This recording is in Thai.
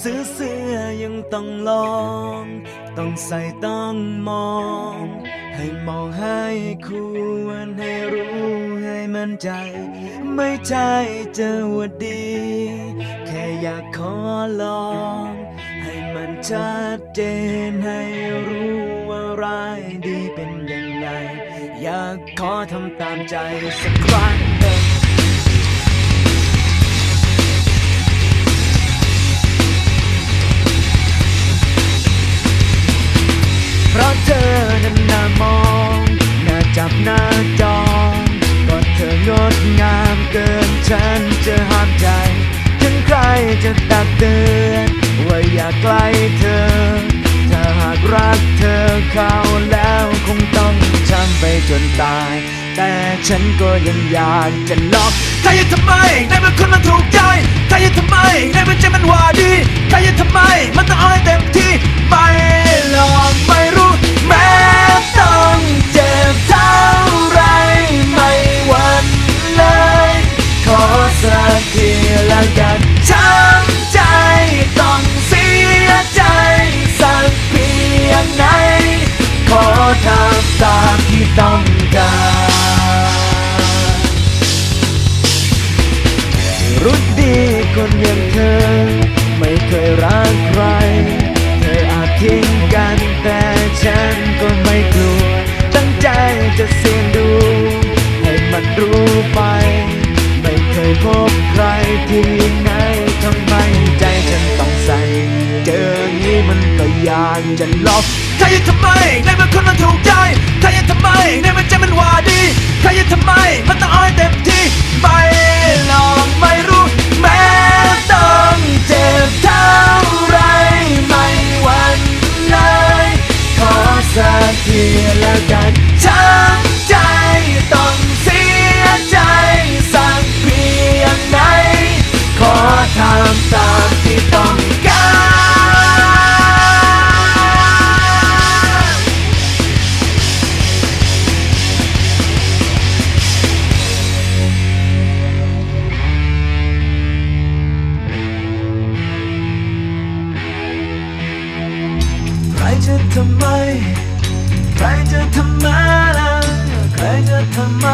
ซื้อเสื้อยังต้องลอง ต้องใส่ต้องมอง ให้มองให้ควรให้รู้ให้มั่นใจ ไม่ใช่จะอวดดี แค่อยากขอลอง ให้มันชัดเจนให้รู้ว่าร้ายดีเป็นยังไงอยากขอทำตามใจสักครั้งหนึ่ง เธอ ถ้าหากรักเธอเขาแล้วคงต้องช้ำไปจนตาย แต่ฉันก็ยังอยากจะลองใครจะทำไมในเมื่อคนมันถูกใจใครจะทำไมในเมื่อใจมันหวาดีใครจะทำไมมันต้อง คนอย่างเธอ ไม่เคยรักใคร เธออาจทิ้งกันแต่ฉันก็ไม่กลัว ตั้งใจจะเสี่ยงดู ให้มันรู้ไป ไม่เคยพบใครที่ไหนทำไมใจฉันต้องสั่นเจองี้มันก็อยากจะลอใจทำไมในเมื่อคนมันถูก ทำไม ใครจะทำไมล่ะใครจะทำไม